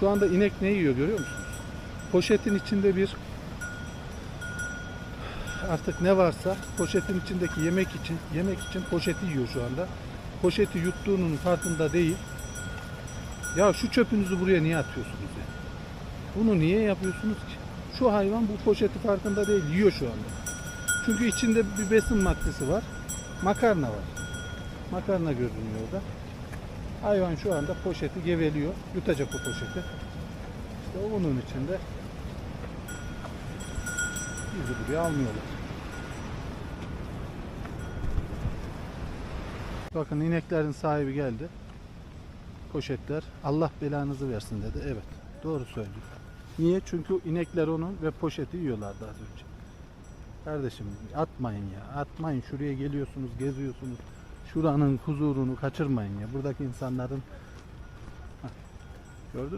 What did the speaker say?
Şu anda inek ne yiyor görüyor musunuz? Poşetin içinde bir artık ne varsa poşetin içindeki yemek için yemek için poşeti yiyor şu anda. Poşeti yuttuğunun farkında değil. Ya şu çöpünüzü buraya niye atıyorsunuz ya? Bunu niye yapıyorsunuz ki? Şu hayvan bu poşeti farkında değil, yiyor şu anda. Çünkü içinde bir besin maddesi var. Makarna var. Makarna görünüyor orada. Hayvan şu anda poşeti geveliyor. Yutacak o poşeti. İşte onun içinde bizi buraya almıyorlar. Bakın ineklerin sahibi geldi. Poşetler. Allah belanızı versin dedi. Evet. Doğru söylüyor. Niye? Çünkü inekler onun ve poşeti yiyorlardı az önce. Kardeşim atmayın ya. Atmayın. Şuraya geliyorsunuz, geziyorsunuz. Şuranın huzurunu kaçırmayın ya. Buradaki insanların gördün